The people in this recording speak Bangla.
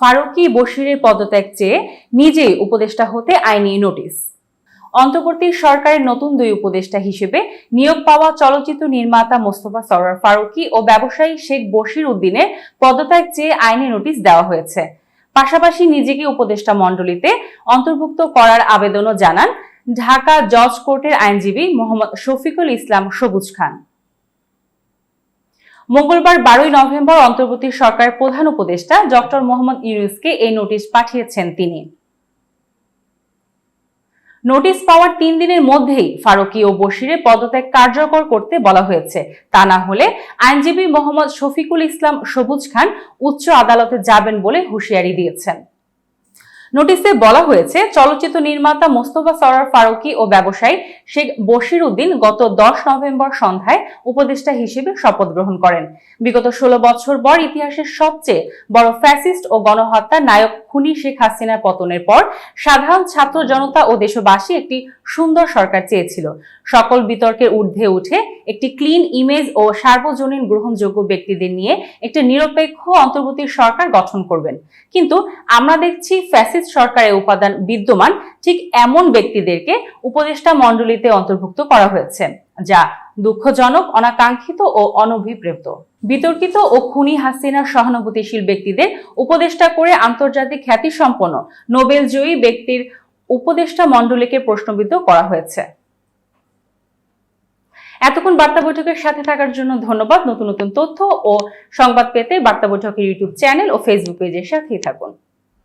ফারুকি বশিরের পদত্যাগ চেয়ে নিজেই উপদেষ্টা হতে আইনি নোটিশ। অন্তর্বর্তী সরকারের নতুন দুই উপদেষ্টা হিসেবে নিয়োগ পাওয়া চলচ্চিত্র নির্মাতা মোস্তফা সরোয়ার ফারুকি ও ব্যবসায়ী শেখ বশির উদ্দিনের পদত্যাগ চেয়ে আইনি নোটিশ দেওয়া হয়েছে। পাশাপাশি নিজেকে উপদেষ্টা মণ্ডলীতে অন্তর্ভুক্ত করার আবেদনও জানান ঢাকা জজ কোর্টের আইনজীবী মোহাম্মদ শফিকুল ইসলাম সবুজ খান। মঙ্গলবার বারোই নভেম্বর অন্তর্বর্তী সরকারের প্রধান উপদেষ্টা ডক্টর মোহাম্মদ ইউনুসকে এই নোটিশ পাঠিয়েছেন তিনি। নোটিশ পাওয়ার তিন দিনের মধ্যেই ফারুকি ও বশিরে পদত্যাগ কার্যকর করতে বলা হয়েছে। তা না হলে আইনজীবী মোহাম্মদ শফিকুল ইসলাম সবুজ খান উচ্চ আদালতে যাবেন বলে হুঁশিয়ারি দিয়েছেন। নোটিশে বলা হয়েছে, চলচ্চিত্র নির্মাতা মোস্তফা সরার ফারুকি ও ব্যবসায়ী শেখ বশির উদ্দিন গত দশ নভেম্বর সন্ধ্যায় উপদেষ্টা হিসেবে শপথ গ্রহণ করেন। বিগত ষোলো বছর পর ইতিহাসের সবচেয়ে বড় ফ্যাসিস্ট ও গণহত্যার নায়ক খুনি শেখ হাসিনার পতনের পর সাধারণ ছাত্র জনতা ও দেশবাসী একটি সুন্দর সরকার চেয়েছিল। সকল বিতর্কের ঊর্ধ্বে উঠে একটি ক্লিন ইমেজ ও সার্বজনীন গ্রহণযোগ্য ব্যক্তিদের নিয়ে একটি নিরপেক্ষ অন্তর্বর্তী সরকার গঠন করবেন। কিন্তু আমরা দেখছি ফ্যাসিস্ট সরকারের উপাদান বিদ্যমান, ঠিক এমন ব্যক্তিদেরকে উপদেষ্টা মণ্ডলীতে অন্তর্ভুক্ত করা হয়েছে, যা দুঃখজনক, অনাকাঙ্ক্ষিত ও অনভিপ্রেত। বিতর্কিত ও খুনি হাসিনার সহানুভূতিশীল ব্যক্তিদের উপদেষ্টা করে আন্তর্জাতিক খ্যাতিসম্পন্ন নোবেল জয়ী ব্যক্তির উপদেষ্টা মণ্ডলীকে প্রশ্নবিদ্ধ করা হয়েছে। এতক্ষণ বার্তা বৈঠকের সাথে থাকার জন্য ধন্যবাদ। নতুন নতুন তথ্য ও সংবাদ পেতে বার্তা বৈঠকের ইউটিউব চ্যানেল ও ফেসবুক পেজের সাথেই থাকুন।